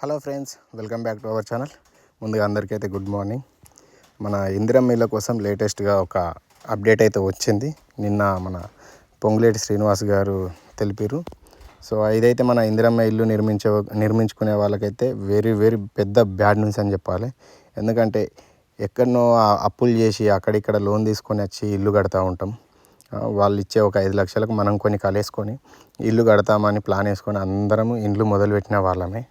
Hello friends welcome back to our channel. ముందుగా అందరికైతే good morning. మన ఇందిరం ఇళ్ళ కోసం లేటెస్ట్గా ఒక అప్డేట్ అయితే వచ్చింది. నిన్న మన పొంగులేటి శ్రీనివాస్ గారు తెలిపారు. సో ఇదైతే మన ఇందిరమ్మ ఇల్లు నిర్మించే నిర్మించుకునే వాళ్ళకైతే వెరీ వెరీ పెద్ద బ్యాడ్ న్యూస్ అని చెప్పాలి. ఎందుకంటే ఎక్కడనో అప్పులు చేసి అక్కడిక్కడ లోన్ తీసుకొని వచ్చి ఇల్లు కడతా ఉంటాం. వాళ్ళు ఇచ్చే ఒక ఐదు లక్షలకు మనం కొన్ని కలేసుకొని ఇల్లు కడతామని ప్లాన్ వేసుకొని అందరం ఇండ్లు మొదలుపెట్టిన వాళ్ళమే.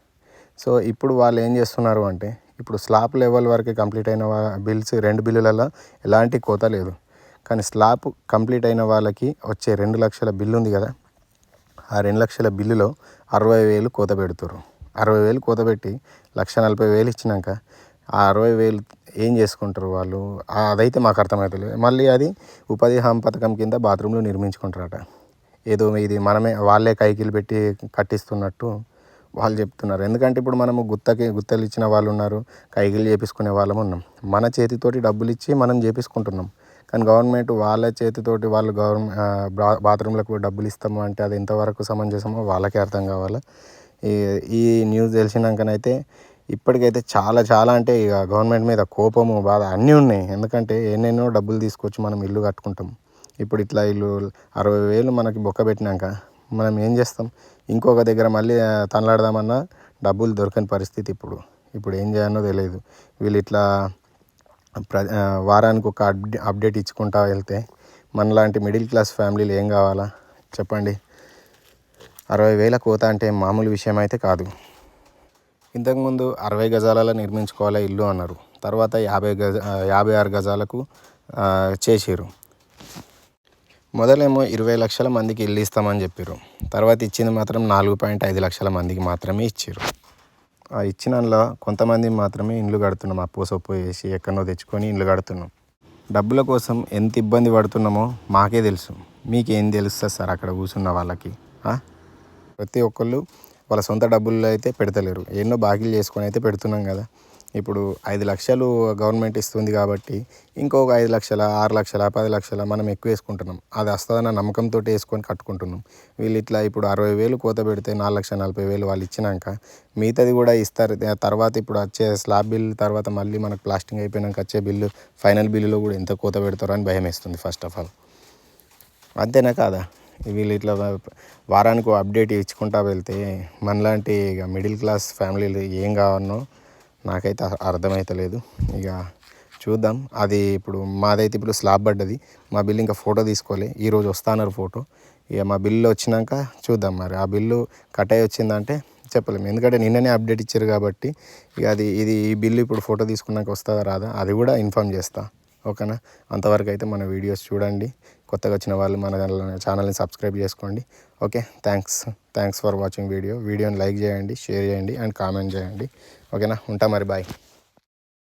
సో ఇప్పుడు వాళ్ళు ఏం చేస్తున్నారు అంటే ఇప్పుడు స్లాబ్ లెవెల్ వరకు కంప్లీట్ అయిన బిల్స్ రెండు బిల్లులలో ఎలాంటి కోత లేదు. కానీ స్లాబ్ కంప్లీట్ అయిన వాళ్ళకి వచ్చే రెండు లక్షల బిల్లు ఉంది కదా ఆ రెండు లక్షల బిల్లులో అరవై వేలు కోత పెడుతారు అరవై వేలు కోత పెట్టి లక్ష నలభై వేలు ఇచ్చినాక ఆ అరవై వేలు ఏం చేసుకుంటారు వాళ్ళు? అదైతే మాకు అర్థమవుతలేదు మళ్ళీ అది ఉపాధి హామీ పథకం కింద బాత్రూంలు నిర్మించుకుంటారట. ఏదో ఇది మనమే వాళ్ళే కైకిలు పెట్టి కట్టిస్తున్నట్టు వాళ్ళు చెప్తున్నారు. ఎందుకంటే ఇప్పుడు మనము గుత్తకి గుత్తలు ఇచ్చిన వాళ్ళు ఉన్నారు కైగిలు చేపించుకునే వాళ్ళం ఉన్నాం. మన చేతితోటి డబ్బులు ఇచ్చి మనం చేపించుకుంటున్నాం. కానీ గవర్నమెంట్ వాళ్ళ చేతితోటి వాళ్ళు గవర్నమెంట్ బాత్రూంలకు డబ్బులు ఇస్తాము అంటే అది ఎంతవరకు సమంజసమో వాళ్ళకే అర్థం కావాలి. ఈ ఈ న్యూస్ తెలిసినాకనైతే ఇప్పటికైతే చాలా చాలా అంటే ఇక గవర్నమెంట్ మీద కోపము బాధ అన్నీ ఉన్నాయి. ఎందుకంటే ఎన్నెన్నో డబ్బులు తీసుకొచ్చి మనం ఇల్లు కట్టుకుంటాం. ఇప్పుడు ఇట్లా ఇల్లు అరవై వేలు మనకి బొక్క పెట్టినాక మనం ఏం చేస్తాం? ఇంకొక దగ్గర మళ్ళీ తనలాడదామన్నా డబ్బులు దొరకని పరిస్థితి ఇప్పుడు. ఇప్పుడు ఏం చేయాలో తెలియదు. వీళ్ళు ఇట్లా ప్ర వారానికి ఒక అప్డే అప్డేట్ ఇచ్చుకుంటా వెళ్తే మనలాంటి మిడిల్ క్లాస్ ఫ్యామిలీలు ఏం కావాలా? చెప్పండి. అరవై వేల కోత అంటే మామూలు విషయం అయితే కాదు. ఇంతకుముందు అరవై గజాలలో నిర్మించుకోవాలి ఇల్లు అన్నారు. తర్వాత యాభై గజ యాభై ఆరు గజాలకు చేసారు మొదలేమో ఇరవై లక్షల మందికి ఇల్లు ఇస్తామని చెప్పారు తర్వాత ఇచ్చింది మాత్రం నాలుగు పాయింట్ ఐదు లక్షల మందికి మాత్రమే ఇచ్చారు ఆ ఇచ్చినలో కొంతమంది మాత్రమే ఇండ్లు కడుతున్నాం అప్పు సొప్పు వేసి ఎక్కడో తెచ్చుకొని ఇండ్లు కడుతున్నాం. డబ్బుల కోసం ఎంత ఇబ్బంది పడుతున్నామో మాకే తెలుసు. మీకేం తెలుస్తుంది సార్ అక్కడ కూర్చున్న వాళ్ళకి? ప్రతి ఒక్కళ్ళు వాళ్ళ సొంత డబ్బుల్లో అయితే పెడతలేరు. ఎన్నో బాకీలు చేసుకొని అయితే పెడుతున్నాం కదా. ఇప్పుడు ఐదు లక్షలు గవర్నమెంట్ ఇస్తుంది కాబట్టి ఇంకొక ఐదు లక్షల ఆరు లక్షల పది లక్షల మనం ఎక్కువ వేసుకుంటున్నాం. అది వస్తుందన్న నమ్మకంతో వేసుకొని కట్టుకుంటున్నాం. వీళ్ళు ఇట్లా ఇప్పుడు అరవై వేలు కోత పెడితే నాలుగు లక్షల నలభై వేలు వాళ్ళు ఇచ్చినాక మిగతాది కూడా ఇస్తారు. తర్వాత ఇప్పుడు వచ్చే స్లాబ్ బిల్ తర్వాత మళ్ళీ మనకు ప్లాస్టింగ్ అయిపోయినాక వచ్చే బిల్లు ఫైనల్ బిల్లులో కూడా ఎంత కోత పెడతారో అని భయం వేస్తుంది ఫస్ట్ ఆఫ్ ఆల్. అంతేనా కాదా? వీళ్ళు ఇట్లా వారానికి అప్డేట్ ఇచ్చుకుంటా వెళ్తే మనలాంటి ఇక మిడిల్ క్లాస్ ఫ్యామిలీలు ఏం కావన్నో నాకైతే అర్థమైతలేదు ఇక చూద్దాం. అది ఇప్పుడు మాదైతే ఇప్పుడు స్లాబ్ పడ్డది. మా బిల్లు ఇంకా ఫోటో తీసుకోలే. ఈరోజు వస్తాన్నారు ఫోటో. ఇక మా బిల్లు వచ్చినాక చూద్దాం మరి. ఆ బిల్లు కట్ అయ్యి వచ్చిందంటే చెప్పలేము ఎందుకంటే నిన్ననే అప్డేట్ ఇచ్చారు కాబట్టి ఇక అది ఇది ఈ బిల్లు ఇప్పుడు ఫోటో తీసుకున్నాక వస్తుందా రాదా? అది కూడా ఇన్ఫామ్ చేస్తా. ఓకేనా? అంతవరకు అయితే మన వీడియోస్ చూడండి. కొత్తగా వచ్చిన వాళ్ళు మన ఛానల్ని సబ్స్క్రైబ్ చేసుకోండి. Okay? Thanks thanks for watching video వీడియోని లైక్ చేయండి షేర్ చేయండి అండ్ కామెంట్ చేయండి. ఓకేనా? ఉంటా మరి బాయ్.